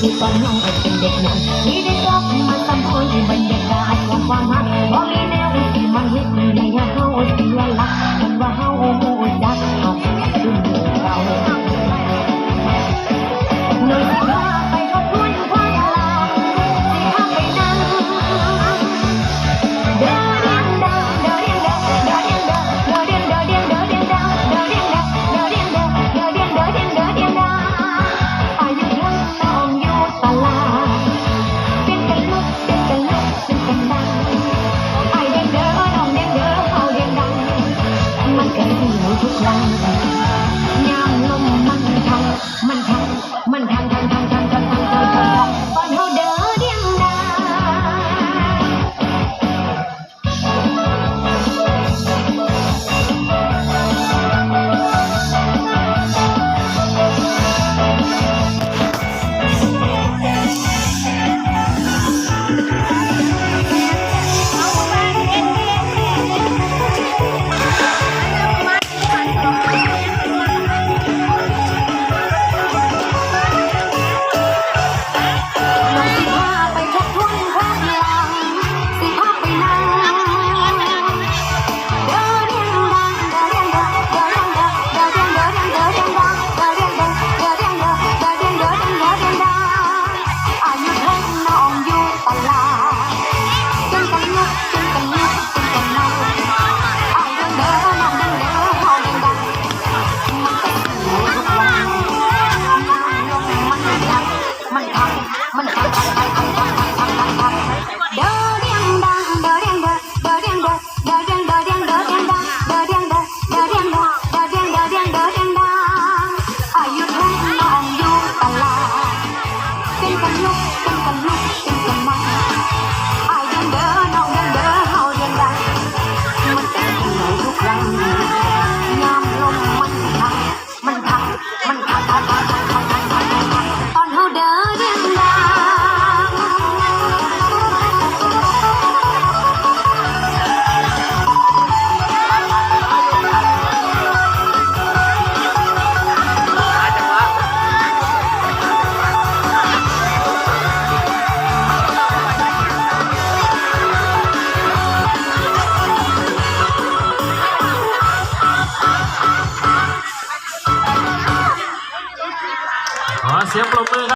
ที่บ้านน้องเป็นเด็กหนุ่มมีได้พบมาสัมผัสบรรยากาศของความรักพอมีแนว เสียงปรบมือครับ